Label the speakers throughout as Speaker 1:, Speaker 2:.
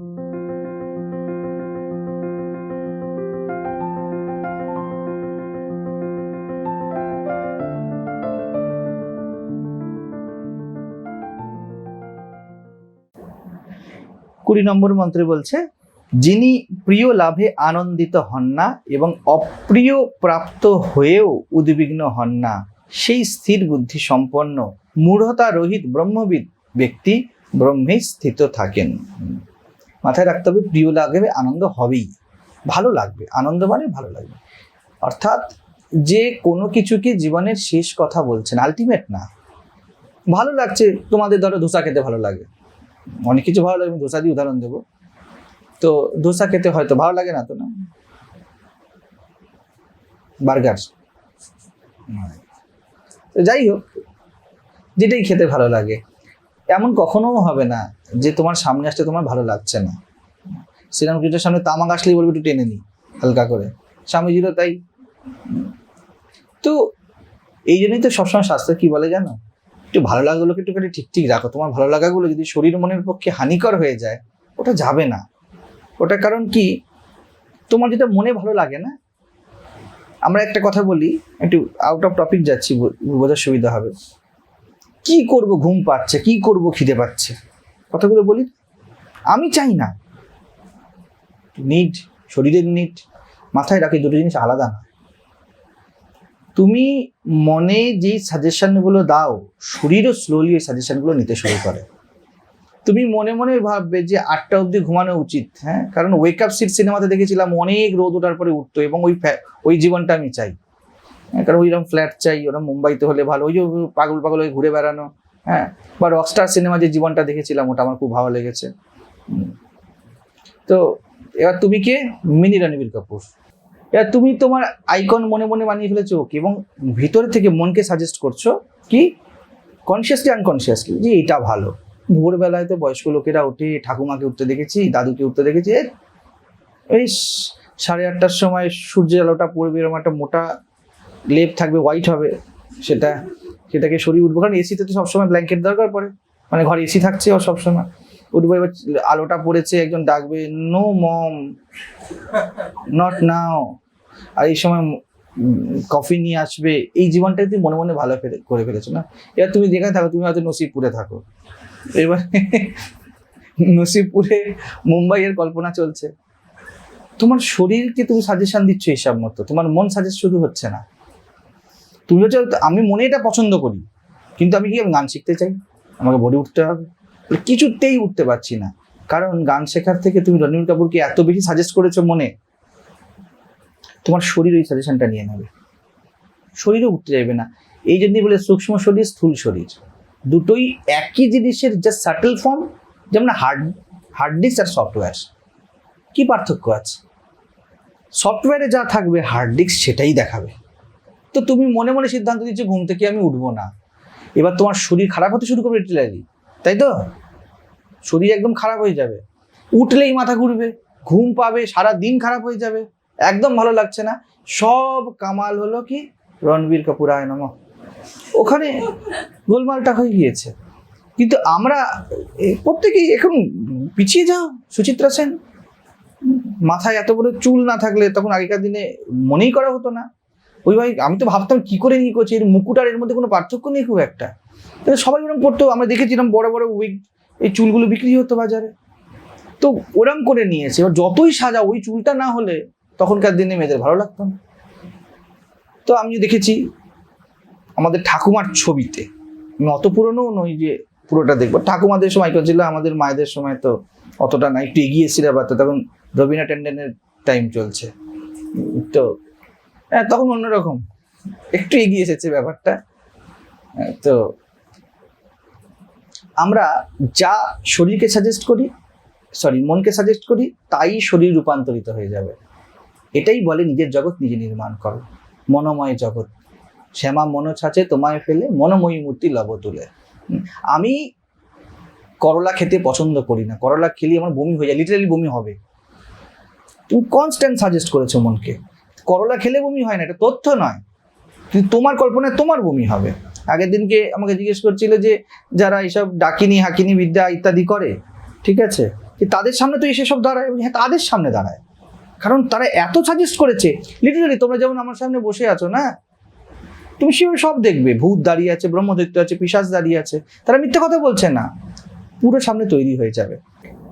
Speaker 1: কুড়ি নম্বর মন্ত্রে বলছে, যিনি প্রিয় লাভে আনন্দিত হন না এবং অপ্রিয় প্রাপ্ত হয়েও উদ্বিগ্ন হন না, সেই স্থির বুদ্ধি সম্পন্ন মূঢ়তা রহিত ব্রহ্মবিদ ব্যক্তি ব্রহ্মে স্থিত থাকেন। মাথায় রাখতে হবে, প্রিয় লাগবে, আনন্দ হবেই। ভালো লাগবে, আনন্দ মানে ভালো লাগবে। অর্থাৎ যে কোনো কিছুকে জীবনের শেষ কথা বলছেন আলটিমেট না। ভালো লাগছে, তোমাদের ধরো ধোসা খেতে ভালো লাগে। অনেক কিছু ভালো লাগে, আমি ধোসা দিয়ে উদাহরণ দেবো। তো ধোসা খেতে হয়তো ভালো লাগে না তো না? বার্গার। যাই হোক, যেটাই খেতে ভালো লাগে। এমন কখনো হবে না যে তোমার সামনে আসতে তোমার ভালো লাগছে না। শ্রীরামকৃষ্ণের সামনে তামাক আসলেই বলব, একটু টেনে নি, হালকা করে। স্বামীজিরও তাই। তো এই জন্যই তো সবসময় শাস্ত্র কি বলে জানো? একটু ভালো লাগাগুলোকে একটুখানি ঠিক ঠিক রাখো। তোমার ভালো লাগাগুলো যদি শরীর মনের পক্ষে হানিকর হয়ে যায়, ওটা যাবে না। ওটা কারণ কি? তোমার যেটা মনে ভালো লাগে না, আমরা একটা কথা বলি, একটু আউট অফ টপিক যাচ্ছি, বোঝার সুবিধা হবে। কি করব ঘুম পাচ্ছে, কি করব খিদে পাচ্ছে? কথাগুলো বলি, আমি চাই না। নিড শরীরের নিড মাথায় রাখি দুটো জিনিস আলাদা না। তুমি মনে যেই সাজেশনগুলো দাও, শরীরও স্লোলি ওই সাজেশনগুলো নিতে শুরু করে। তুমি মনে মনে ভাববে যে আটটা অবধি ঘুমানো উচিত হ্যাঁ? কারণ ওয়েক আপ সিট সিনেমাতে দেখেছিলাম অনেক রোদ ওঠার পরে উঠতো এবং ওই ওই জীবনটা আমি চাই। কারণ ওইরকম ফ্ল্যাট চাই, ওরকম মুম্বাইতে হলে ভালো। ওই যে পাগল পাগল হয়ে ঘুরে বেড়ানো হ্যাঁ বা রকস্টার সিনেমা যে জীবনটা দেখেছিলাম, ওটা আমার খুব ভালো লেগেছে। তো, এবার তুমি কে? মিনি রণবীর কাপুর। এবার তুমি তোমার আইকন মনে মনে বানিয়ে ফেলেছো ওকে এবং ভিতরে থেকে মনকে সাজেস্ট করছ কি? কনসিয়াসলি আনকনসিয়াসলি যে এটা ভালো। ভোরবেলায় তো বয়স্ক লোকেরা উঠে ঠাকুমাকে উঠতে দেখেছি, দাদুকে উঠতে দেখেছি এই সাড়ে আটটার সময় সূর্যের আলোটা পড়বে, এরকম একটা মোটা লেপ থাকবে হোয়াইট হবে, সেটা, সেটাকে সরিয়ে উঠবো। কারণ এসিতে তো সবসময় ব্ল্যাঙ্কেট দরকার পড়ে। মানে ঘরে এসি থাকছে ও সবসময়। উঠবো, এবার আলোটা পড়েছে, একজন ডাকবে নো মম নট নাও আর এই সময় কফি নিয়ে আসবে। এই জীবনটা তুমি মনে মনে ভালো করে ফেলেছো না? এবার তুমি যেখানে থাকো, তুমি হয়তো নসিবপুরে থাকো। এবার নসিবপুরে মুম্বাইয়ের কল্পনা চলছে। তোমার শরীরকে তুমি সাজেশন দিচ্ছ হিসাব মতো। তোমার মন সাজেস্ট শুধু হচ্ছে না। তুমি হচ্ছে আমি মনে এটা পছন্দ করি। কিন্তু আমি কি গান শিখতে চাই? আমাকে বডি উঠতে হবে। কিছুতেই উঠতে পারছি না। কারণ গান শেখার থেকে তুমি রণবীর কাপুরকে এত বেশি সাজেস্ট করেছ মনে, তোমার শরীর ওই সাজেশনটা নিয়ে নেবে। শরীরও উঠতে যাবে না। এই জন্যই বলে সূক্ষ্ম শরীর, স্থূল শরীর। দুটোই একই জিনিসের যা সাটেল ফর্ম যেমন হার্ড হার্ড ডিস্ক আর সফটওয়্যার কি পার্থক্য আছে? সফটওয়্যারে যা থাকবে হার্ড ডিস্ক সেটাই দেখাবে। তো তুমি মনে মনে সিদ্ধান্ত দিচ্ছ, ঘুম থেকে আমি উঠবো না। এবার তোমার শরীর খারাপ হতে শুরু করবে রিটিলারি তাই তো? শরীর একদম খারাপ হয়ে যাবে। উঠলেই মাথা ঘুরবে, ঘুম পাবে, সারা দিন খারাপ হয়ে যাবে, একদম ভালো লাগছে না। সব কামাল হলো কি? রণবীর কাপুর আয় নম। ওখানে গোলমালটা হয়ে গিয়েছে। কিন্তু আমরা প্রত্যেকেই এখন পিছিয়ে যাও, সুচিত্রা সেন। মাথায় এত বড় চুল না থাকলে তখন আগেকার দিনে মনেই করা হতো না। ওই ভাই, আমি তো ভাবতাম কি করে নিয়ে করছি? এর মুকুট আর এর মধ্যে কোনো পার্থক্য নেই খুব একটা। কিন্তু সবাই ওরকম পড়তো আমরা দেখেছিলাম বড় বড় উইগ এই চুলগুলো বিক্রি হতো বাজারে। তো ওরম করে নিয়েছে। এবার যতই সাজা, ওই চুলটা না হলে তখনকার দিনে মেয়েদের ভালো লাগতো না। তো আমি দেখেছি আমাদের ঠাকুমার ছবিতে। অত পুরনো নই যে পুরোটা দেখব। ঠাকুমাদের সময় ছিল, আমাদের মায়েদের সময় তো অতটা না। একটু এগিয়ে ছিল ব্যাপারটা তখন রবিনা ট্যান্ডনের টাইম চলছে। তো হ্যাঁ তখন অন্যরকম। একটু এগিয়ে এসেছে ব্যাপারটা। হ্যাঁ, তো আমরা যা শরীরকে সাজেস্ট করি সরি মনকে সাজেস্ট করি তাই শরীর রূপান্তরিত হয়ে যাবে। এটাই বলে নিজের জগৎ নিজে নির্মাণ করো। মনোময় জগৎ। শ্যামা মনো ছাঁচে তোমায় ফেলে মনোময়ী মূর্তি লব তুলে। আমি করলা খেতে পছন্দ করি না। করলা খেলে আমার বমি হয়ে যায় লিটারালি বমি হবে। তুমি কনস্ট্যান্ট সাজেস্ট করেছ মনকে। করলা খেলে বমি হয় না, এটা তথ্য নয়। কিন্তু তোমার কল্পনায় তোমার বমি হবে। আগের দিনকে আমাকে জিজ্ঞেস করছিল যে যারা এইসব ডাকিনি, হাকিনি, বিদ্যা ইত্যাদি করে, ঠিক আছে? তাদের সামনে তো এসে সব দাঁড়ায়? হ্যাঁ তাদের সামনে দাঁড়ায়। কারণ তারা এত সাজেস্ট করেছে। লিটারালি তোমরা যেমন আমার সামনে বসে আছো, না? তুমি সেভাবে সব দেখবে। ভূত দাঁড়িয়ে আছে, ব্রহ্মদৈত্য আছে পিসাজ দাঁড়িয়ে আছে। তারা মিথ্যে কথা বলছে না। পুরো সামনে তৈরি হয়ে যাবে।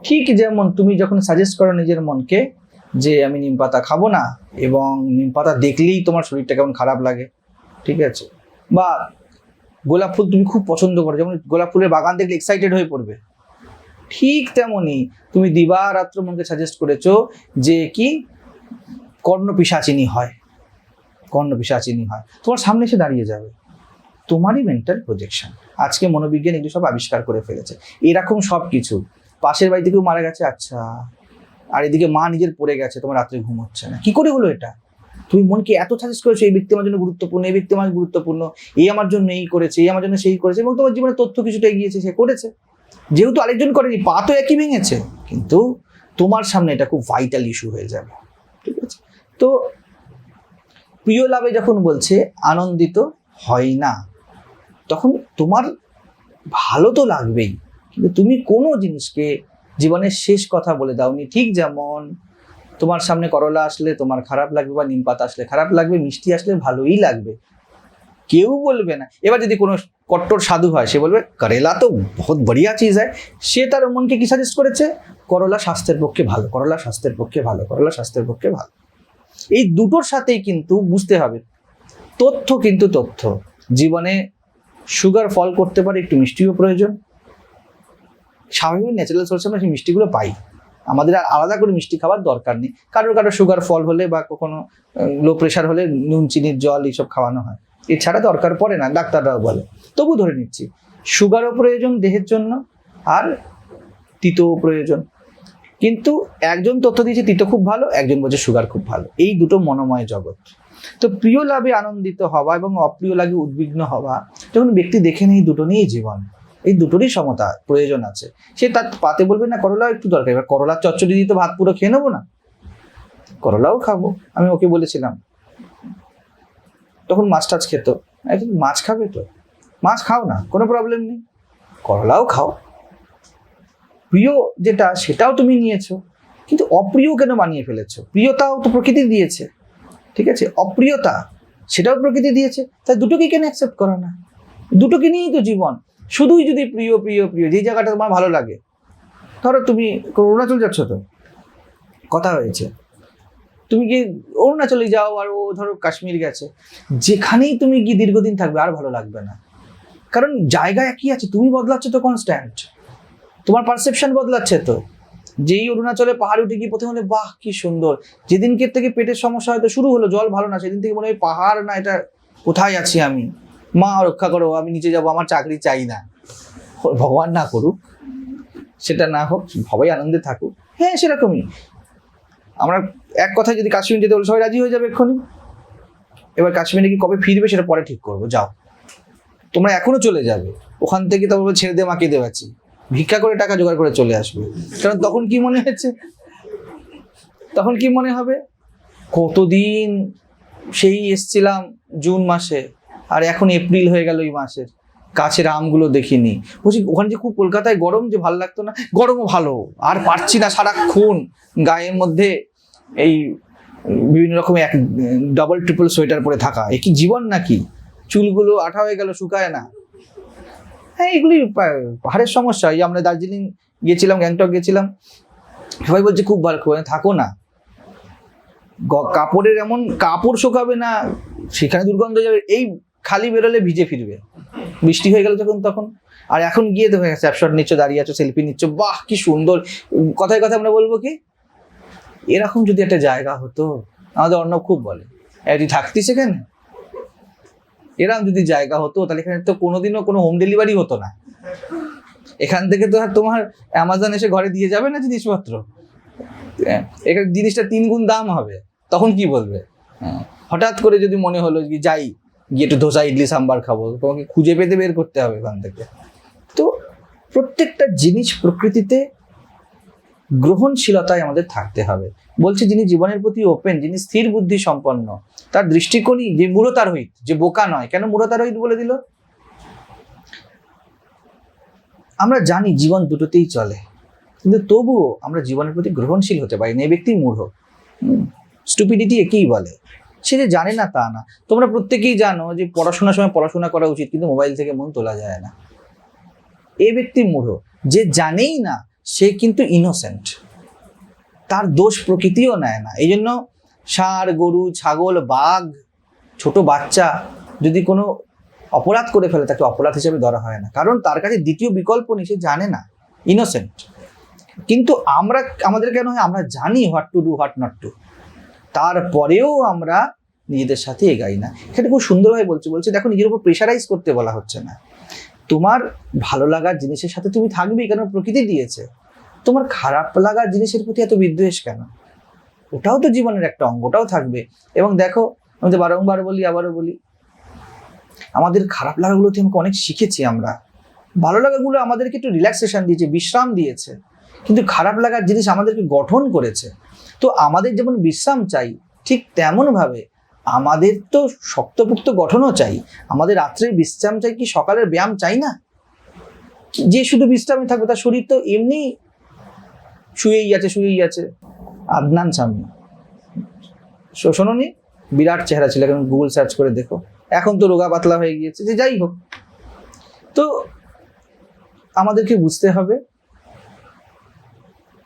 Speaker 1: ঠিক যেমন তুমি যখন সাজেস্ট করো নিজের মনকে যে আমি নিম পাতা খাব না এবং নিম পাতা দেখলেই তোমার শরীরটা কেমন খারাপ লাগে, ঠিক আছে? বা গোলাপ ফুল তুমি খুব পছন্দ করো, যেমন গোলাপ ফুলের বাগান দেখলে এক্সাইটেড হয়ে পড়বে। ঠিক তেমনই তুমি দিবারাত্র মনকে সাজেস্ট করেছ যে কি? কর্ণ পিসাচিনী হয়। কর্ণ পিসাচিনী হয়। তোমার সামনে এসে দাঁড়িয়ে যাবে। তোমারই মেন্টাল প্রজেকশন আজকে মনোবিজ্ঞান এগুলো সব আবিষ্কার করে ফেলেছে। এরকম সব কিছু পাশের বাড়িতে কেউ মারা গেছে? আচ্ছা। আর এদিকে মা নিজের পড়ে গেছে, তোমার রাত্রে ঘুম হচ্ছে না। কি করে হলো এটা? তুমি মনকে এত সাজেস্ট করেছ, এই ব্যক্তি আমার জন্য গুরুত্বপূর্ণ, এই ব্যক্তি আমার গুরুত্বপূর্ণ, এই আমার জন্য এই করেছে, এই আমার জন্য সেই করেছে, এবং তোমার জীবনে তথ্য কিছুটা এগিয়েছে, সে করেছে। যেহেতু আরেকজন করেনি পা তো একই ভেঙেছে, কিন্তু তোমার সামনে এটা খুব ভাইটাল ইস্যু হয়ে যাবে। ঠিক আছে? তো প্রিয় লাভে যখন বলছে, আনন্দিত হয় না, তখন তোমার ভালো তো লাগবেই, কিন্তু তুমি কোনো জিনিসকে জীবনের শেষ কথা বলে দাওনি ঠিক যেমন, তোমার সামনে করলা আসলে তোমার খারাপ লাগবে বা নিম পাতা আসলে খারাপ লাগবে, মিষ্টি আসলে ভালোই লাগবে। কেউ বলবে না। এবার যদি কোনো কট্টর সাধু হয়, সে বলবে, করেলা তো বহুত বড়িয়া চিজ হয়। সে তার মনকে কি সাজেস্ট করেছে? করলা স্বাস্থ্যের পক্ষে ভালো, করলা স্বাস্থ্যের পক্ষে ভালো, করলা স্বাস্থ্যের পক্ষে ভালো। এই দুটোর সাথেই কিন্তু বুঝতে হবে, তথ্য কিন্তু তথ্য। জীবনে সুগার ফল করতে পারে, একটু মিষ্টিও প্রয়োজন। স্বাভাবিক ন্যাচারাল সোর্সে আমরা সেই মিষ্টিগুলো পাই। আমাদের আর আলাদা করে মিষ্টি খাওয়ার দরকার নেই। কারোর কারোর সুগার ফল হলে বা কখনো লো প্রেশার হলে নুন, চিনির জল এইসব খাওয়ানো হয়। এছাড়া দরকার পড়ে না, ডাক্তাররাও বলে। তবু ধরে নিচ্ছি সুগারও প্রয়োজন দেহের জন্য আর তিতও প্রয়োজন। কিন্তু একজন তথ্য দিয়েছে, তিতো খুব ভালো, একজন বলছে সুগার খুব ভালো। এই দুটো মনোময় জগৎ। তো প্রিয় লাভে আনন্দিত হওয়া এবং অপ্রিয় লাগে উদ্বিগ্ন হওয়া, যখন ব্যক্তি দেখে নেই দুটো নিয়েই জীবন। এই দুটোরই সমতা, প্রয়োজন আছে। সে তার পাতে বলবে, না, করলা একটু দরকার। এবার করলার চচ্চড়ি দিয়ে তো ভাত পুরো খেয়ে নেব না। করলাও খাব, আমি ওকে বলেছিলাম। তখন মাছ টাছ খেত মাছ খাবে তো। মাছ খাও না, কোনো প্রবলেম নেই। করলাও খাও। প্রিয় যেটা, সেটাও তুমি নিয়েছো। কিন্তু অপ্রিয় কেন বানিয়ে ফেলেছো? প্রিয়তাও তো প্রকৃতি দিয়েছে। ঠিক আছে? অপ্রিয়তা, সেটাও প্রকৃতি দিয়েছে। তাই দুটোকে কেন অ্যাকসেপ্ট করো না? দুটোকে নিয়েই তো জীবন। শুধুই যদি প্রিয় প্রিয় প্রিয় যেই জায়গাটা তোমার ভালো লাগে। ধরো তুমি অরুণাচল যাচ্ছ তো? কথা হয়েছে। তুমি কি অরুণাচলে যাও আর ও ধরো কাশ্মীর গেছে। যেখানেই তুমি গিয়ে দীর্ঘদিন থাকবে আর ভালো লাগবে না। কারণ জায়গা একই আছে, তুমি বদলাচ্ছ তো কনস্ট্যান্ট তোমার পারসেপশন বদলাচ্ছে তো। যেই অরুণাচলে পাহাড়ে উঠে গিয়ে প্রথমে বাহ, কি সুন্দর। যেদিনকে থেকে পেটের সমস্যা হয়তো শুরু হলো, জল ভালো না, সেদিন থেকে মনে হয় পাহাড় না, এটা কোথায় আছি আমি? মা রক্ষা করো, আমি নিচে যাব, আমার চাকরি চাই না। ভগবান না করুক, সেটা না হোক, সবাই আনন্দে থাকুক। হ্যাঁ সেরকমই। আমরা এক কথায় যদি কাশ্মীর যেতে বলে, সবাই রাজি হয়ে যাবে এক্ষুনি। এবার কাশ্মীরে কি কবে ফিরবে সেটা পরে ঠিক করব, যাও। তোমরা এখনও চলে যাবে। ওখান থেকে তারপর ছেড়ে দে মাকে দেওয়াচ্ছি ভিক্ষা করে টাকা জোগাড় করে চলে আসবে। কারণ তখন কি মনে হচ্ছে তখন কি মনে হবে? কতদিন সেই এসছিলাম জুন মাসে। আর এখন এপ্রিল হয়ে গেল এই মাসের। গাছের আমগুলো দেখিনি। বলছি, ওখানে যে খুব কলকাতায় গরম যে ভালো লাগতো না, গরমও ভালো। আর পারছি না সারাক্ষণ গায়ের মধ্যে এই বিভিন্ন রকম এক ডাবল ট্রিপল সোয়েটার পরে থাকা। এ কি জীবন নাকি? চুলগুলো আঠা হয়ে গেল, শুকায় না। হ্যাঁ এগুলি পাহাড়ের সমস্যা। এই আমরা দার্জিলিং গিয়েছিলাম গ্যাংটক গেছিলাম, সবাই বলছে খুব ভালো, খুব থাকো না। কাপড়ের এমন কাপড় শুকাবে না, সেখানে দুর্গন্ধ যাবে। এই খালি বেরোলে ভিজে ফিরবে। বৃষ্টি হয়ে গেল যখন তখন। আর এখন গিয়ে তো স্যাপশট নিচ্ছ দাঁড়িয়ে আছো সেলফি নিচ্ছ। বাহ কি সুন্দর। কথায় কথা আমরা বলব কি এরকম যদি একটা জায়গা হতো আমাদের অর্ণব খুব বলে "এ, তুই থাকতিস এখানে? এরকম যদি জায়গা হতো তাহলে এখানে তো কোনোদিনও কোনো হোম ডেলিভারি হতো না। এখান থেকে তো আর তোমার অ্যামাজন এসে ঘরে দিয়ে যাবে না জিনিসপত্র? এখানে জিনিসটা তিন গুণ দাম হবে। তখন কি বলবে? হ্যাঁ, হঠাৎ করে যদি মনে হলো যে যাই গিয়ে একটু ধোসা, ইডলি, সাম্বার খাব। তোমাকে খুঁজে পেতে বের করতে হবে এখান থেকে। তো প্রত্যেকটা জিনিস প্রকৃতিতে গ্রহণশীলতায় আমাদের থাকতে হবে। বলছে যিনি জীবনের প্রতি ওপেন যিনি স্থির বুদ্ধি সম্পন্ন, তার দৃষ্টিকোণই যে মূঢ়তারহিত যে বোকা নয়। কেন মূঢ়তারহিত বলে দিল? আমরা জানি জীবন দুটোতেই চলে, কিন্তু তবুও আমরা জীবনের প্রতি গ্রহণশীল হতে পারি না। এই ব্যক্তি মূঢ়। স্টুপিডিটি একেই বলে। সে যে জানে না তা না। তোমরা প্রত্যেকেই জানো যে পড়াশোনার সময় পড়াশোনা করা উচিত, কিন্তু মোবাইল থেকে মন তোলা যায় না। এ ব্যক্তি মূঢ়, যে জানেই না, সে কিন্তু ইনোসেন্ট তার দোষ প্রকৃতিও নেয় না। এই জন্য ষাঁড়, গরু, ছাগল, বাঘ, ছোট বাচ্চা যদি কোনো অপরাধ করে ফেলে, তাকে অপরাধ হিসেবে ধরা হয় না। কারণ তার কাছে দ্বিতীয় বিকল্প নেই, সে জানে না। ইনোসেন্ট কিন্তু আমরা, আমাদের কেন হয়? আমরা জানি what to do what not to তারপরেও আমরা নিজেদের সাথে এগাই না। সেটা খুব সুন্দরভাবে বলছে। বলছে, দেখো, নিজের উপর প্রেশারাইজ করতে বলা হচ্ছে না। তোমার ভালো লাগার জিনিসের সাথে তুমি থাকবেই কেন? প্রকৃতি দিয়েছে। তোমার খারাপ লাগার জিনিসের প্রতি এত বিদ্বেষ কেন? ওটাও তো জীবনের একটা অঙ্গ, ওটাও থাকবে। এবং দেখো, আমি তো বারংবার বলি, আবারও বলি, আমাদের খারাপ লাগাগুলো থেকে অনেক শিখেছি আমরা। ভালো লাগাগুলো আমাদেরকে একটু রিল্যাক্সেশন দিয়েছে, বিশ্রাম দিয়েছে। কিন্তু খারাপ লাগার জিনিস আমাদেরকে গঠন করেছে। তো আমাদের যেমন বিশ্রাম চাই, ঠিক তেমনভাবে আমাদের তো শক্তপুক্ত গঠনও চাই। আমাদের রাত্রের বিশ্রাম চাই কি সকালের ব্যায়াম চাই না? যে শুধু বিশ্রামে থাকবে, তার শরীর তো এমনি শুয়েই আছে শুয়েই আছে। আদনান সামনে। শোনোনি? বিরাট চেহারা ছিল, এখন গুগল সার্চ করে দেখো। এখন তো রোগা পাতলা হয়ে গিয়েছে, যে যাই হোক। তো আমাদেরকে বুঝতে হবে,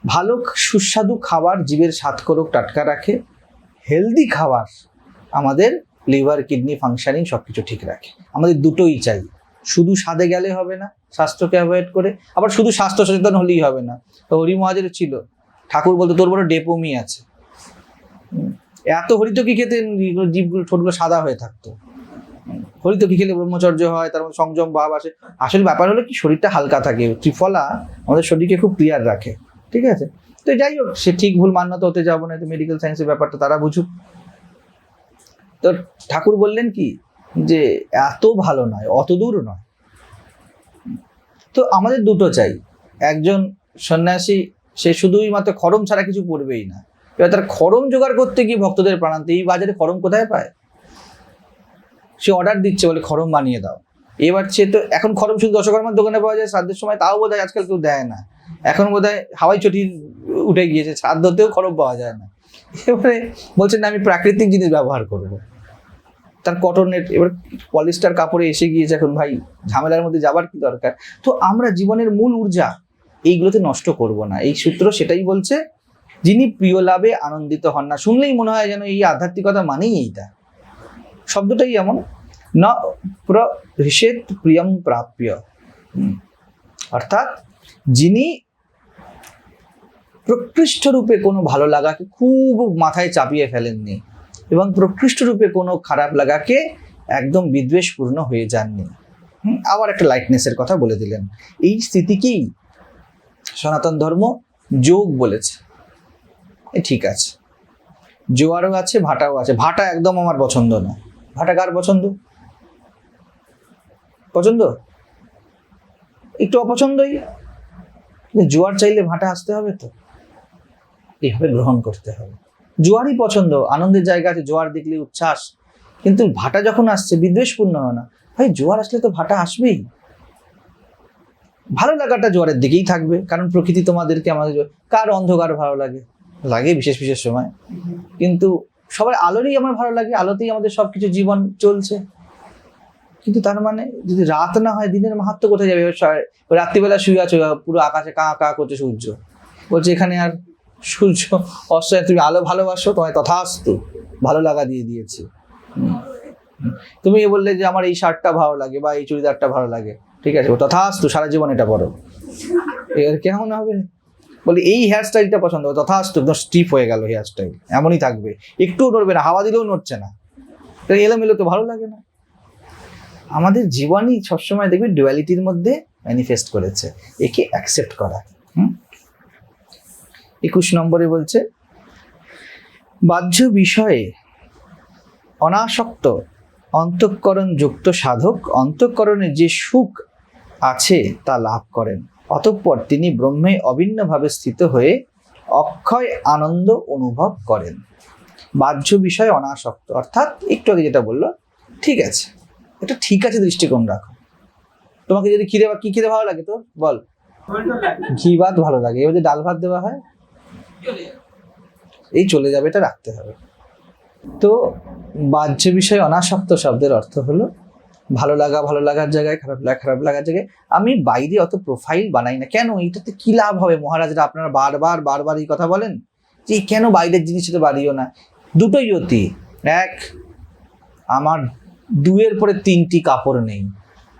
Speaker 1: ভালো, সুস্বাদু খাবার জীবের স্বাদ করক, টাটকা রাখে। হেলদি খাবার আমাদের লিভার কিডনি ফাংশনিং সব কিছু ঠিক রাখে। আমাদের দুটোই চাই। শুধু স্বাদে গেলে হবে না স্বাস্থ্যকে অ্যাভয়েড করে আবার শুধু স্বাস্থ্য সচেতন হলেই হবে না। তো হরি মহাজের ছিল। ঠাকুর বলতে তোর বড় ডেপোমি আছে। এত হরিত কি খেতে জীবগুলো ঠোঁটগুলো সাদা হয়ে থাকতো। হুম, হরিত কি খেলে ব্রহ্মচর্য হয় তার মধ্যে সংযম ভাব আসে। আসলে ব্যাপার হলো কি শরীরটা হালকা থাকে। ত্রিফলা আমাদের শরীরকে খুব ক্লিয়ার রাখে। ঠিক আছে? তো যাই হোক সে ঠিক ভুল মান্যতা হতে যাব না তো মেডিকেল সায়েন্সের ব্যাপারটা তারা বুঝুক। তো ঠাকুর বললেন কি? যে এত ভালো নয়, অত দূর নয়। তো আমাদের দুটো চাই। একজন সন্ন্যাসী, সে শুধুই মাত্র খরম ছাড়া কিছু করবেই না। এবার তার খরম জোগাড় করতে গিয়ে ভক্তদের প্রাণান্তে এই বাজারে খরম কোথায় পায়? সে অর্ডার দিচ্ছে বলে খরম বানিয়ে দাও। এবার সে তো এখন খরম শুধু দশকর্মার দোকানে পাওয়া যায়, শ্রাদ্ধের সময় তাও বোধ হয় আজকাল কেউ দেয় না। এখন বোধ হয় হাওয়াই চটি উঠে গিয়েছে, শ্রাদ্ধতেও খরম পাওয়া যায় না। এবারে বলছেন না, আমি প্রাকৃতিক জিনিস ব্যবহার করব। তার কটনের এবার পলিস্টার কাপড়ে এসে গিয়েছে এখন ভাই, ঝামেলার মধ্যে যাবার কি দরকার? তো আমরা জীবনের মূল ঊর্জা এইগুলোতে নষ্ট করব না। এই সূত্র সেটাই বলছে, যিনি প্রিয় লাভে আনন্দিত হন না। শুনলেই মনে হয় যেন এই আধ্যাত্মিকতা মানেই এইটা। শব্দটাই এমন, ন প্রহিষেত প্রিয়ম প্রাপ্য। অর্থাৎ যিনি প্রকৃষ্ট রূপে কোনো ভালো লাগাকে খুব মাথায় চাপিয়ে ফেলেননি এবং প্রকৃষ্ট রূপে কোনো খারাপ লাগাকে একদম বিদ্বেষপূর্ণ হয়ে যাননি। আবার একটা লাইটনেসের কথা বলে দিলেন। এই স্থিতিকেই সনাতন ধর্ম যোগ বলেছে। ঠিক আছে। জোয়ারও আছে, ভাটাও আছে। ভাটা একদম আমার পছন্দ না ভাটা কার পছন্দ? পছন্দ? একটু অপছন্দই। জোয়ার চাইলে ভাটা আসতে হবে তো। এইভাবে গ্রহণ করতে হবে। জোয়ারই পছন্দ, আনন্দের জায়গা আছে, জোয়ার দেখলে উচ্ছ্বাস। কিন্তু ভাটা যখন আসছে বিদ্বেষপূর্ণ হয় না। ভাই, জোয়ার আসলে তো ভাটা আসবেই। ভালো লাগাটা জোয়ারের দিকেই থাকবে, কারণ প্রকৃতি তোমাদেরকে আমাদের কার অন্ধকার ভালো লাগে? লাগে বিশেষ বিশেষ সময়। কিন্তু সবার আলোরই আমার ভালো লাগে, আলোতেই আমাদের সবকিছু জীবন চলছে। কিন্তু তার মানে যদি রাত না হয়, দিনের মাহাত্ম কোথায় যাবে? রাত্রিবেলা শুয়ে আছো, পুরো আকাশে কা কা করছে সূর্য। বলছে এখানে আর সূর্য অস্ত তুমি আলো ভালোবাসো, তোমায় তথাস্তু ভালো লাগা দিয়ে দিয়েছি। তুমি বললে যে আমার এই শার্টটা ভালো লাগে বা এই চুড়িদারটা ভালো লাগে। ঠিক আছে তথাস্তু সারা জীবন এটা পরো। এর কেমন হবে? বলি, এই হেয়ার স্টাইলটা পছন্দ হবে তথাস্তু একদম স্টিপ হয়ে গেল হেয়ার স্টাইল এমনই থাকবে। একটুও নড়বে না, হাওয়া দিলেও নড়ছে না। এলোমেলো তো ভালো লাগে না। আমাদের জীবনই সবসময় দেখবে ডুয়ালিটির মধ্যে ম্যানিফেস্ট করেছে। একে অ্যাকসেপ্ট করা। হুম? একুশ নম্বরে বলছে, বাহ্য বিষয়ে অনাসক্ত অন্তঃকরণ যুক্ত সাধক অন্তঃকরণে যে সুখ আছে তা লাভ করেন। অতঃপর তিনি ব্রহ্মে অভিন্নভাবে স্থিত হয়ে অক্ষয় আনন্দ অনুভব করেন। বাহ্য বিষয়ে অনাসক্ত, অর্থাৎ একটু আগে যেটা বলল, ঠিক আছে, এটা ঠিক আছে দৃষ্টিকোণ রাখো। তোমাকে যদি খিদে বা কি খিদে ভালো লাগে তো বল। ঘি ভাত ভালো লাগে, এবার যে ডাল ভাত দেওয়া হয় এই চলে যাবে, এটা রাখতে হবে। তো বাহ্য বিষয় অনাসক্ত শব্দের অর্থ হলো, ভালো লাগা, ভালো লাগার জায়গায়, খারাপ লাগা, খারাপ লাগার জায়গায়। আমি বাইরে অত প্রোফাইল বানাই না। কেন? এটাতে কি লাভ হবে? মহারাজরা আপনারা বারবার বারবার এই কথা বলেন যে, কেন বাইরের জিনিস তো বাড়িও না? দুটোই অতি এক, আমার দুয়ের পরে তিনটি কাপড় নেই।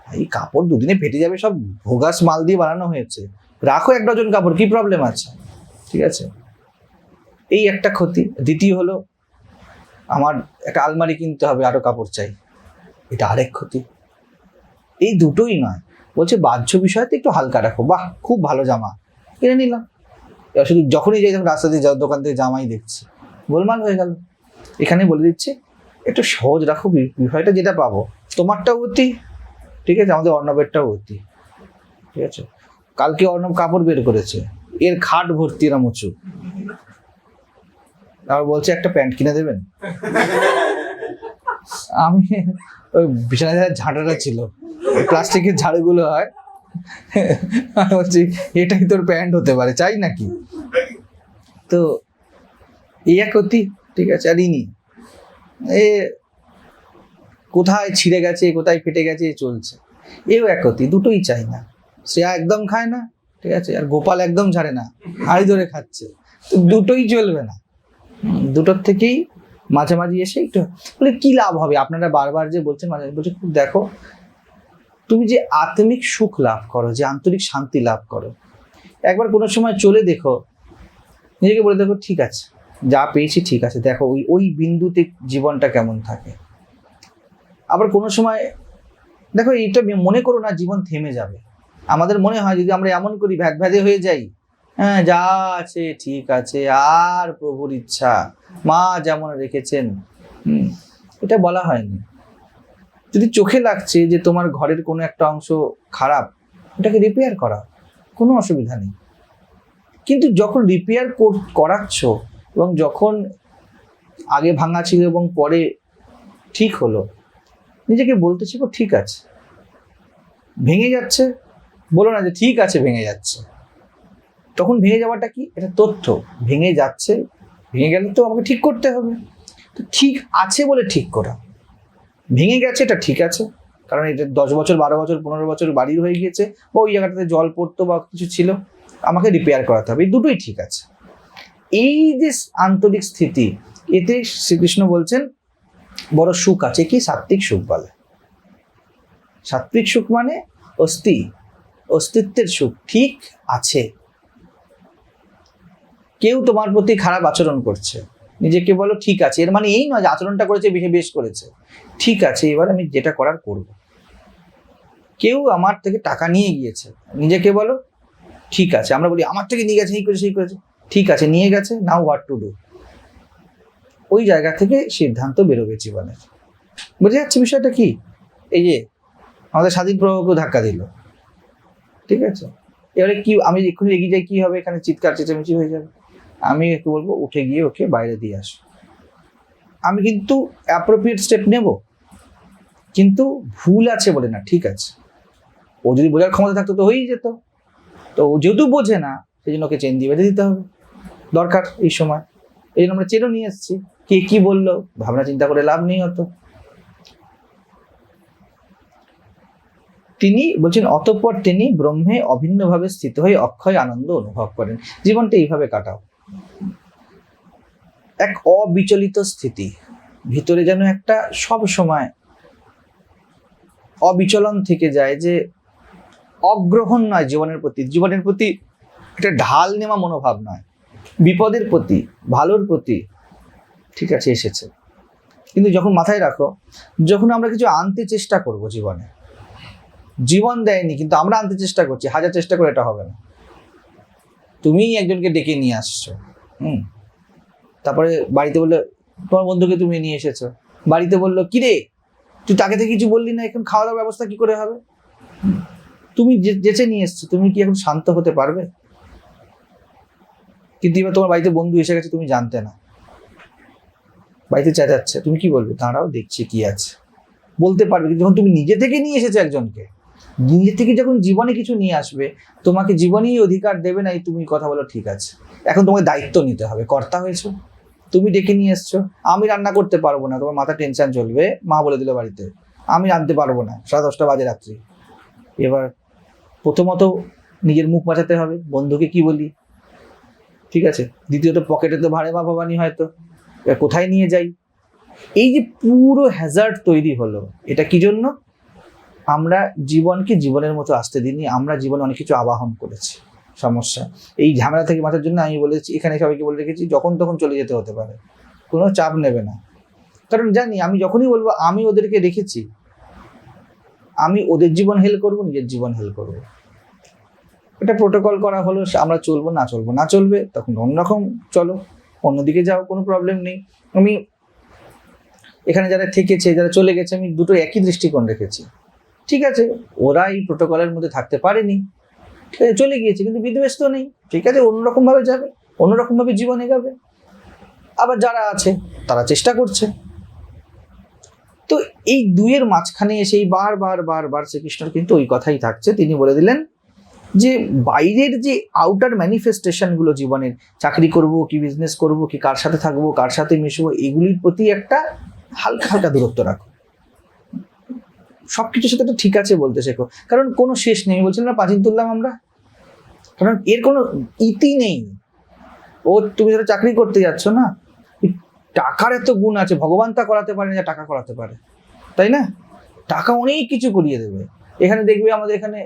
Speaker 1: এই কাপড় দুদিনে ফেটে যাবে, সব ভোগাস মাল দিয়ে বানানো হয়েছে। রাখো এক ডজন কাপড়, কি প্রবলেম আছে? ঠিক আছে? এই একটা ক্ষতি। দ্বিতীয় হলো, আমার একটা আলমারি কিনতে হবে আরও কাপড় চাই। এটা আরেক ক্ষতি। এই দুটোই নয়। বলছে, বাহ্য বিষয়তে একটু হালকা রাখো। বাহ, খুব ভালো জামা। কিনে নিলাম। এবার শুধু যখনই যাই তখন রাস্তা দিয়ে দোকান থেকে জামাই দেখছি। গোলমাল হয়ে গেল। এখানে বলে দিচ্ছে, একটু সহজ রাখো বিষয়টা যেটা পাবো। তোমারটাও অতি, ঠিক আছে? আমাদের অর্ণবেরটাও অতি। ঠিক আছে? কালকে অর্ণব কাপড় বের করেছে। এর খাট ভর্তি এরম উঁচু আবার বলছে, একটা প্যান্ট কিনে দেবেন? আমি ওই বিছানায় ঝাঁটাটা ছিল প্লাস্টিকের ঝাড়ুগুলো হয়। বলছি, এটাই তোর প্যান্ট হতে পারে, চাই নাকি? তো, এই এক অতি, ঠিক আছে, আর ইনি। এ কোথায় ছিঁড়ে গেছে, কোথায় ফেটে গেছে চলছে। এও এক অতি, দুটোই চাই না। শ্রেয়া একদম খায় না, ঠিক আছে, আর গোপাল একদম ছাড়ে না, হাড়ি ধরে খাচ্ছে। তো দুটোই চলবে না। দুটোর থেকেই মাঝামাঝি এসে একটু বলে, কি লাভ হবে? আপনারা বারবার যে বলছেন, মাঝে বলছে, খুব দেখো, তুমি যে আত্মিক সুখ লাভ করো, যে আন্তরিক শান্তি লাভ করো, একবার কোনো সময় চলে দেখো, নিজেকে বলে দেখো, ঠিক আছে, যা পেয়েছি ঠিক আছে, দেখো, ওই ওই বিন্দুতে জীবনটা কেমন থাকে। আবার কোনো সময়, দেখো, এইটা মনে করো না, জীবন থেমে যাবে। আমাদের মনে হয় যদি আমরা এমন করি ভ্যাদ ভ্যাদে হয়ে যাই হ্যাঁ যা আছে ঠিক আছে, আর প্রভুর ইচ্ছা। মা যেমন রেখেছেন এটা বলা হয়নি। যদি চোখে লাগছে যে তোমার ঘরের কোনো একটা অংশ খারাপ, ওটাকে রিপেয়ার করা, কোনো অসুবিধা নেই। কিন্তু যখন রিপেয়ার করাচ্ছ এবং যখন আগে ভাঙা ছিল এবং পরে ঠিক হলো, নিজেকে বলতে শিখো, ঠিক আছে। ভেঙে যাচ্ছে, বলো না যে ঠিক আছে, ভেঙে যাচ্ছে। তখন ভেঙে যাওয়াটা কি? এটা তথ্য। ভেঙে যাচ্ছে। ভেঙে গেলে তো আমাকে ঠিক করতে হবে। তো ঠিক আছে বলে ঠিক করা। ভেঙে গেছে, এটা ঠিক আছে। কারণ এটা দশ বছর, বারো বছর, পনেরো বছর বাড়ির হয়ে গিয়েছে বা ওই জায়গাটাতে জল পড়তো বা কিছু ছিল। আমাকে রিপেয়ার করাতে হবে। দুটোই ঠিক আছে। এই যে আন্তরিক স্থিতি, এতে শ্রীকৃষ্ণ বলছেন, বড় সুখ আছে কি? সাত্বিক সুখ বলে। সাত্বিক সুখ মানে অস্থি। অস্তিত্বের সুখ ঠিক আছে। কেউ তোমার প্রতি খারাপ আচরণ করছে। নিজেকে বলো, ঠিক আছে। এর মানে এই নয় যে আচরণটা করেছে, বেশি বেশ করেছে। ঠিক আছে, এবার আমি যেটা করার করব। কেউ আমার থেকে টাকা নিয়ে গিয়েছে। নিজেকে বলো, ঠিক আছে। আমরা বলি, আমার থেকে নিয়ে গেছে, এই করেছে, সেই করেছে। ঠিক আছে, নিয়ে গেছে, নাও হোয়াট টু ডু। ওই জায়গা থেকে সিদ্ধান্ত বেরোবে জীবনের। বুঝে যাচ্ছে বিষয়টা কি? এই যে, আমাদের স্বাধীন প্রভাবকে ধাক্কা দিল। ঠিক আছে? এবারে কি, আমি এক্ষুনি এগিয়ে যাই, কি হবে? এখানে চিৎকার, চেঁচামেচি হয়ে যাবে। আমি একটু বলব, উঠে গিয়ে ওকে বাইরে দিয়ে আসো আমি কিন্তু অ্যাপ্রোপ্রিয়েট স্টেপ নেব। কিন্তু ভুল আছে বলে না, ঠিক আছে। ও যদি বোঝার ক্ষমতা থাকতো তো হয়েই যেত। তো ও যেহেতু বোঝে না সেই জন্য ওকে চেন দিয়ে বেঁধে দিতে হবে। দরকার এই সময়। এই জন্য আমরা চেনও নিয়ে এসেছি। কে কি বলল, ভাবনা চিন্তা করে লাভ নেই হতো তিনি বলছেন, অতঃপর তিনি ব্রহ্মে অভিন্নভাবে স্থিত হয়ে অক্ষয় আনন্দ অনুভব করেন। জীবনটা এইভাবে কাটাও। এক অবিচলিত স্থিতি। ভিতরে যেন একটা সব সময় অবিচলন থেকে যায় যে অগ্রহণ নয় জীবনের প্রতি। জীবনের প্রতি একটা ঢাল নেওয়া মনোভাব নয়। বিপদের প্রতি, ভালোর প্রতি ঠিক আছে, এসেছে। কিন্তু যখন মাথায় রাখো, যখন আমরা কিছু আনতে চেষ্টা করব জীবনে, জীবন দেয়নি, কিন্তু আমরা আনতে চেষ্টা করছি, হাজার চেষ্টা করে এটা হবে না। তুমিই একজনকে ডেকে নিয়ে আসছো। হুম। তারপরে বাড়িতে বলল, তোমার বন্ধুকে তুমি নিয়ে এসেছ। বাড়িতে বলল, কি রে? তুই তাকে থেকে কিছু বললি না? এখন খাওয়া দাওয়ার ব্যবস্থা কি করে হবে? তুমি যেচে নিয়ে এসছো, তুমি কি এখন শান্ত হতে পারবে? কিন্তু এবার তোমার বাড়িতে বন্ধু এসে গেছে, তুমি জানতে না। বাড়িতে চেঁচাচ্ছে, তুমি কি বলবে? দাঁড়াও, দেখছি কি আছে। বলতে পারবে, কিন্তু যখন তুমি নিজে থেকে নিয়ে এসেছ একজনকে নিজে থেকে যখন জীবনে কিছু নিয়ে আসবে, তোমাকে জীবনেই অধিকার দেবে না এই তুমি কথা বলো ঠিক আছে। এখন তোমাকে দায়িত্ব নিতে হবে, কর্তা হয়েছো, তুমি ডেকে নিয়ে এসছো, আমি রান্না করতে পারব না, তোমার মাথা টেনশন চলবে, মা বলে দিল বাড়িতে, আমি রাঁধতে পারব না, সাড়ে দশটা বাজে রাত্রি। এবার প্রথমত নিজের মুখ বাঁচাতে হবে, বন্ধুকে কি বলি? ঠিক আছে, দ্বিতীয়ত পকেটে তো ভাড়ে মা ভবানি হয়তো কোথায় নিয়ে যাই? এই যে পুরো হ্যাজার্ড তৈরি হলো, এটা কি জন্য? আমরা জীবনকে জীবনের মতো আসতে দিইনি, আমরা জীবনে অনেক কিছু আবাহন করেছি। সমস্যা। এই ঝামেলা থেকে বাঁচার জন্য আমি বলেছি, এখানে সবাইকে বলে রেখেছি, যখন তখন চলে যেতে হতে পারে। কোনো চাপ নেবে না। কারণ জানি, আমি যখনই বলব, আমি ওদেরকে রেখেছি, আমি ওদের জীবন হেল করব, নিজের জীবন হেল করব। এটা প্রোটোকল করা হলো আমরা চলবো, না চলবো, না চলবে, তখন অন্যরকম চলো, অন্যদিকে যাও, কোনো প্রবলেম নেই। আমি এখানে যারা থেকেছে, যারা চলে গেছে, আমি দুটো একই দৃষ্টিকোণ রেখেছি। ঠিক আছে, ওরা এই প্রোটোকলের মধ্যে থাকতে পারেনি। চলে গিয়েছে, কিন্তু বিদ্বেষ তো নেই। ঠিক আছে অন্যরকম ভাবে যাবে অন্যরকম ভাবে জীবন এগাবে। আবার যারা আছে, তারা চেষ্টা করছে। তো এই দুইয়ের মাঝখানে এসে এই বার বার বার বার শ্রীকৃষ্ণর কিন্তু ওই কথাই থাকছে। তিনি বলে দিলেন যে, বাইরের যে আউটার ম্যানিফেস্টেশনগুলো জীবনের, চাকরি করব, কি বিজনেস করব, কি কার সাথে থাকব, কার সাথে মিশবো, এগুলির প্রতি একটা হালকা হালকা দূরত্ব রাখো। সবকিছুর সাথে একটা ঠিক আছে বলতে শেখো। কারণ কোনো শেষ নেই। বলছিলাম না পাঁচিল তুললাম আমরা। কারণ এর কোনো ইতি নেই। ও, তুমি যারা চাকরি করতে যাচ্ছ না? টাকার এত গুণ আছে। ভগবান তা করাতে পারে না টাকা করাতে পারে। তাই না? টাকা অনেক কিছু করিয়ে দেবে। এখানে দেখবে আমাদের এখানে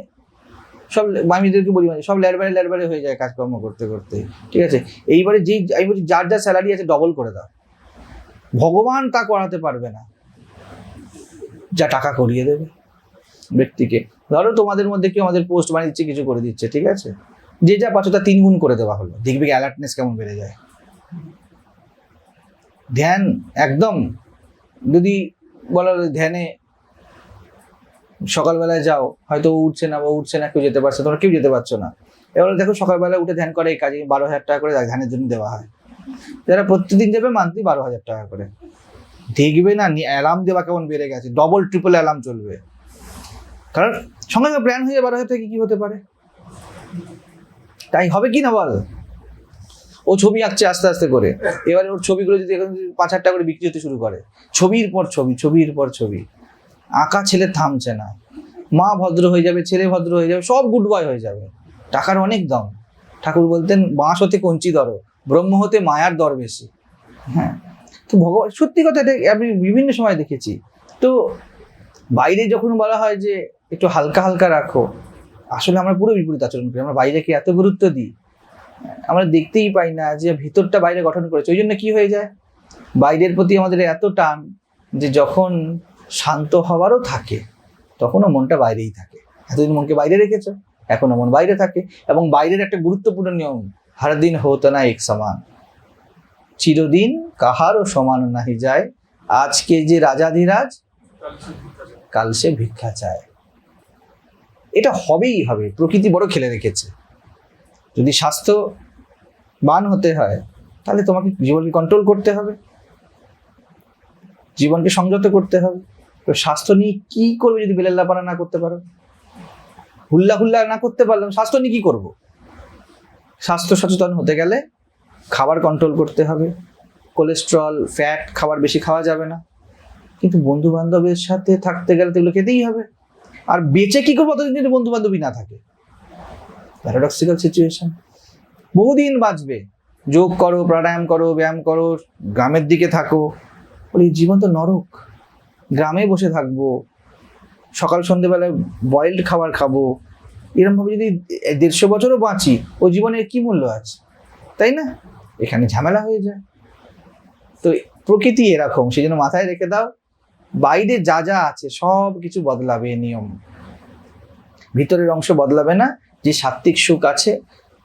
Speaker 1: সব আমি এদেরকে বলি মানে সব ল্যাডবারে ল্যাডবারে হয়ে যায় কাজকর্ম করতে করতে। ঠিক আছে? এইবারে যেই, আমি বলছি যার যা স্যালারি আছে ডবল করে দাও। ভগবান তা করাতে পারবে না। যা টাকা করিয়ে দেবে ব্যক্তিকে। ধরো তোমাদের মধ্যে কেউ আমাদের পোস্ট বানিয়ে দিচ্ছে কিছু করে দিচ্ছে, ঠিক আছে? যে যা পাচ্ছ তা তিন গুণ করে দেওয়া হলো। দেখবে অ্যালার্টনেস কেমন বেড়ে যায়? ধ্যান একদম। যদি বলো ধ্যানে সকালবেলায় যাও, হয়তো উঠছে না বা উঠছে না, কেউ যেতে পারছে তোমরা কেউ যেতে পারছ না। এবার দেখো সকালবেলা উঠে ধ্যান করে এই কাজে বারো হাজার টাকা করে ধ্যানের জন্য দেওয়া হয়। যারা প্রতিদিন যাবে মান্থলি বারো হাজার টাকা করে। দেখবে না অ্যালার্ম দেওয়া কেমন বেড়ে গেছে? ডবল ট্রিপল অ্যালার্ম চলবে। কারণ সঙ্গে সঙ্গে প্ল্যান হয়ে বারো টাকা কি হতে পারে? তাই হবে কি না বল? ও ছবি আঁকছে আস্তে আস্তে করে। এবারে ওর ছবিগুলো যদি এখন পাঁচ হাজার টাকা করে বিক্রি হতে শুরু করে, ছবির পর ছবি, ছবির পর ছবি। আঁকা ছেলে থামছে না। মা ভদ্র হয়ে যাবে, ছেলে ভদ্র হয়ে যাবে, সব গুড বয় হয়ে যাবে। টাকার অনেক দাম। ঠাকুর বলতেন, বাঁশ হতে কঞ্চি দর ব্রহ্ম হতে মায়ার দর বেশি। হ্যাঁ। তো ভগবান, সত্যি কথা এটা আমি বিভিন্ন সময় দেখেছি। তো বাইরে যখন বলা হয় যে একটু হালকা হালকা রাখো, আসলে আমরা পুরো বিপরীত আচরণ করি, আমরা বাইরেকে এত গুরুত্ব দিই, আমরা দেখতেই পাই না যে ভিতরটা বাইরে গঠন করেছে। ওই জন্য কি হয়ে যায়? বাইরের প্রতি আমাদের এত টান যে যখন শান্ত হওয়ারও থাকে, তখনও মনটা বাইরেই থাকে। এতদিন মনকে বাইরে রেখেছো, এখনও মন বাইরে থাকে এবং বাইরের একটা গুরুত্বপূর্ণ নিয়ম হর দিন হতো না এক সমান। চিরদিন কাহারও সমান নাহি যায়। আজকে যে রাজাধিরাজ, কাল সে ভিক্ষা চায়। এটা হবেই হবে, প্রকৃতি বড় খেলে রেখেছে। যদি স্বাস্থ্য বান হতে হয়, তাহলে তোমাকে জীবনকে কন্ট্রোল করতে হবে। জীবনকে সংযত করতে হবে। তো স্বাস্থ্য নিয়ে কি করবে যদি বেলাল্লাপানা না করতে পারো? হুল্লা হুল্লা না করতে পারলাম, স্বাস্থ্য নিয়ে কি করব? স্বাস্থ্য সচেতন হতে গেলে খাবার কন্ট্রোল করতে হবে। কোলেস্ট্রল ফ্যাট খাবার বেশি খাওয়া যাবে না। কিন্তু বন্ধু বান্ধবের সাথে থাকতে গেলে তো এগুলো খেতেই হবে। আর বেঁচে কি করব অতদিন যদি বন্ধু বান্ধবী না থাকে? প্যারাডক্সিক্যাল সিচুয়েশন বহুদিন বাঁচবে। যোগ করো, প্রাণায়াম করো, ব্যায়াম করো, গ্রামের দিকে থাকো। বলি জীবন তো নরক। গ্রামে বসে থাকব। সকাল সন্ধেবেলায় বয়েলড খাবার খাব। এরমভাবে যদি দেড়শো বছরও বাঁচি, ও জীবনের কি মূল্য আছে? তাই না? এখানে ঝামেলা হয়ে যায়। তো প্রকৃতি এরকম সেই জন্য মাথায় রেখে দাও, বাইরে যা যা আছে সব কিছু বদলাবে নিয়ম। ভিতরের অংশ বদলাবে না, যে সাত্ত্বিক সুখ আছে,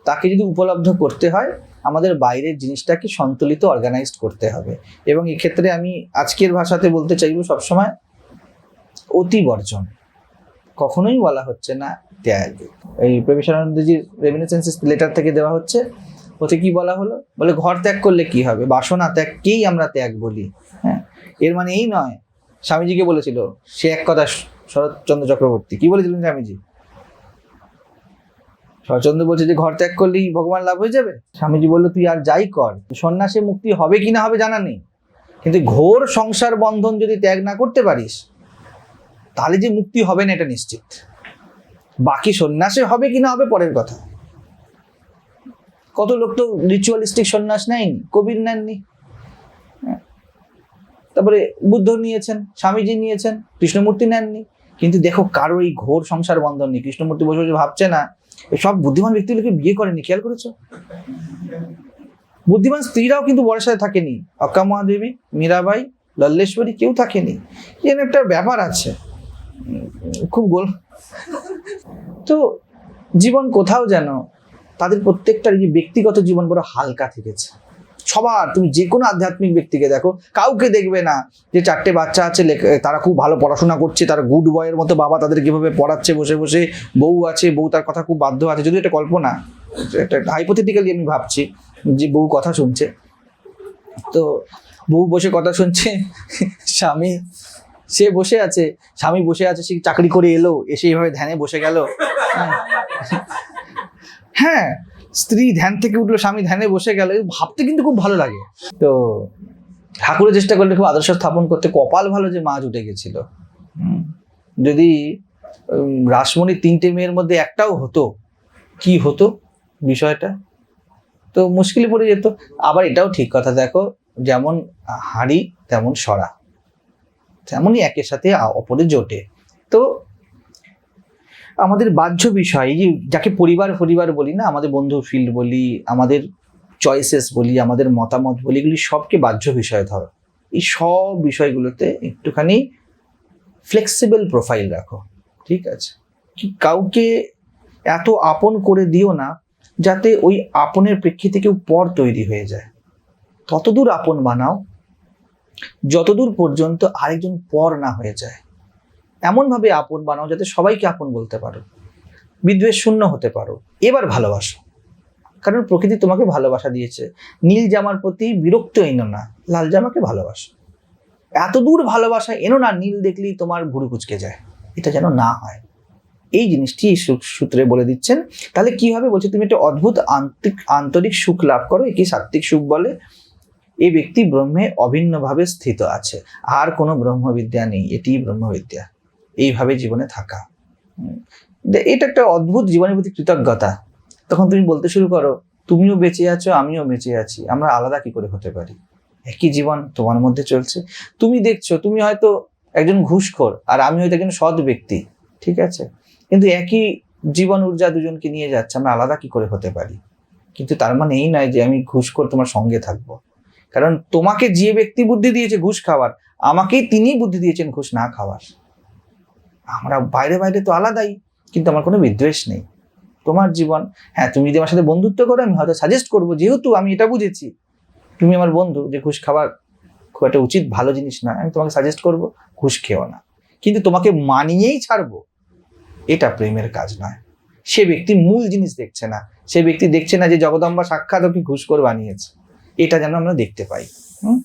Speaker 1: তাকে যদি উপলব্ধ করতে হয়, আমাদের বাইরের জিনিসটাকে সন্তুলিত অর্গানাইজড করতে হবে। এবং এক্ষেত্রে আমি আজকের ভাষাতে বলতে চাইব সবসময়, অতি বর্জন। কখনোই বলা হচ্ছে না ত্যাগ। এই প্রবেশানন্দজির রেমিনেসেন্সেস লেটার থেকে দেওয়া হচ্ছে ওতে কি বলা হলো? বলে ঘর ত্যাগ করলে কি হবে? বাসনা ত্যাগকেই আমরা ত্যাগ বলি। হ্যাঁ? এর মানে এই নয়। স্বামীজিকে বলেছিল, সে এক কথা শরৎচন্দ্র চক্রবর্তী। কি বলেছিলেন স্বামীজি? শরৎচন্দ্র বলছে যে, ঘর ত্যাগ করলেই ভগবান লাভ হয়ে যাবে? স্বামীজি বলল, তুই আর যাই কর। সন্ন্যাসে মুক্তি হবে কি না হবে জানা নেই। কিন্তু ঘোর সংসার বন্ধন যদি ত্যাগ না করতে পারিস, তাহলে যে মুক্তি হবে না, এটা নিশ্চিত। বাকি সন্ন্যাসে হবে কি না হবে পরের কথা। কত লোক তো রিচুয়ালিস্টিক সন্ন্যাস নেয়নি, কবির নেননি। হ্যাঁ। তারপরে বুদ্ধ নিয়েছেন, স্বামীজি নিয়েছেন, কৃষ্ণমূর্তি নেননি। কিন্তু দেখো কারও এই ঘোর সংসার বন্ধন নেই। কৃষ্ণমূর্তি বসে বসে ভাবছে না সব বুদ্ধিমান ব্যক্তিগুলোকে বিয়ে করেনি, খেয়াল করেছ? বুদ্ধিমান স্ত্রীরাও কিন্তু বরের সাথে থাকেনি। অক্কা মহাদেবী, মীরাবাই, লল্লেশ্বরী কেউ থাকেনি। এর একটা ব্যাপার আছে। খুব গোল। তো জীবন কোথাও যেন তাদের প্রত্যেকটার যে ব্যক্তিগত জীবন বড় হালকা থেকেছে। সবার, তুমি যে কোনো আধ্যাত্মিক ব্যক্তিকে দেখো, কাউকে দেখবে না যে চারটে বাচ্চা আছে তারা খুব ভালো পড়াশোনা করছে, তারা গুড বয়ের মতো বাবা তাদের কীভাবে পড়াচ্ছে, বসে বসে, বউ আছে, বউ তার কথা খুব বাধ্য আছে যদি এটা কল্পনা, এটা হাইপোথেটিক্যালি আমি ভাবছি যে বউ কথা শুনছে। তো বউ বসে কথা শুনছে, স্বামী, সে বসে আছে, স্বামী বসে আছে, সে চাকরি করে এলো, এসে এভাবে ধ্যানে বসে গেল। হ্যাঁ স্ত্রী ধ্যান থেকে উঠল, স্বামী ধ্যানে বসে গেল ভাবতে কিন্তু খুব ভালো লাগে। তো ঠাকুরের চেষ্টা করলে খুব আদর্শ স্থাপন করতে কপাল ভালো যে মাছ উঠে গেছিল। যদি রাসমণি তিনটে মেয়ের মধ্যে একটাও হতো, কি হতো বিষয়টা? তো মুশকিলে পড়ে যেত। আবার এটাও ঠিক কথা, দেখো, যেমন হাঁড়ি, তেমন সরা তেমনই একের সাথে অপরে জোটে। তো আমাদের বাহ্য বিষয়, এই যে যাকে পরিবার পরিবার বলি না, আমাদের বন্ধু ফিল্ড বলি, আমাদের চয়েসেস বলি, আমাদের মতামত বলি, এগুলি সবকে বাহ্য বিষয় ধরো। এই সব বিষয়গুলোতে একটুখানি ফ্লেক্সিবল প্রোফাইল রাখো, ঠিক আছে? কি কাউকে এত আপন করে দিও না, যাতে ওই আপনের প্রেক্ষিতে কেউ পর তৈরি হয়ে যায়। ততদূর আপন বানাও, যতদূর পর্যন্ত আরেকজন পর না হয়ে যায়। এমনভাবে আপন বানাও যাতে সবাইকে আপন বলতে পারো। বিদ্বেষ শূন্য হতে পারো। এবার ভালোবাসো। কারণ প্রকৃতি তোমাকে ভালোবাসা দিয়েছে। নীল জামার প্রতি বিরক্ত এনো না, লাল জামাকে ভালোবাসো। এত দূর ভালোবাসা এনো না, নীল দেখলেই তোমার ভুরু কুচকে যায়। এটা যেন না হয়। এই জিনিসটি সূত্রে বলে দিচ্ছেন। তাহলে কি হবে? বলছে, তুমি একটা অদ্ভুত আন্তরিক আন্তরিক সুখ লাভ করো। একে সাত্বিক সুখ বলে। এই ব্যক্তি ব্রহ্মে অভিন্নভাবে স্থিত আছে। আর কোনো ব্রহ্মবিদ্যা নেই। এটিই ব্রহ্মবিদ্যা। এইভাবে জীবনে থাকা। এটা একটা অদ্ভুত জীবনের প্রতি কৃতজ্ঞতা। তখন তুমি বলতে শুরু করো, তুমিও বেঁচে আছো, আমিও বেঁচে আছি, আমরা আলাদা কি করে হতে পারি? একই জীবন তোমার মধ্যে চলছে। তুমি দেখছ, তুমি হয়তো একজন ঘুষখোর, আর আমি হয়তো একজন সৎ ব্যক্তি, ঠিক আছে? কিন্তু একই জীবন ঊর্জা দুজনকে নিয়ে যাচ্ছে, আমরা আলাদা কি করে হতে পারি? কিন্তু তার মানে এই নয় যে আমি ঘুষখোর তোমার সঙ্গে থাকব। কারণ তোমাকে যে ব্যক্তি বুদ্ধি দিয়েছে ঘুষ খাওয়ার, আমাকেই তিনিই বুদ্ধি দিয়েছেন ঘুষ না খাওয়ার। আমরা বাইরে বাইরে তো আলাদাই, কিন্তু আমার কোনো বিদ্বেষ নেই। তোমার জীবন হ্যাঁ তুমি যদি আমার সাথে বন্ধুত্ব করো, আমি হয়তো সাজেস্ট করব, যেহেতু আমি এটা বুঝেছি। তুমি আমার বন্ধু, যে ঘুষ খাবার খুব একটা উচিত, ভালো জিনিস না আমি তোমাকে সাজেস্ট করব, ঘুষ খেও না। কিন্তু তোমাকে মানিয়েই ছাড়বো, এটা প্রেমের কাজ নয়। সে ব্যক্তি মূল জিনিস দেখছে না, সে ব্যক্তি দেখছে না যে জগদম্বা সাক্ষাৎ ওকে ঘুষ করে বানিয়েছে। এটা যেন আমরা দেখতে পাই, হুম?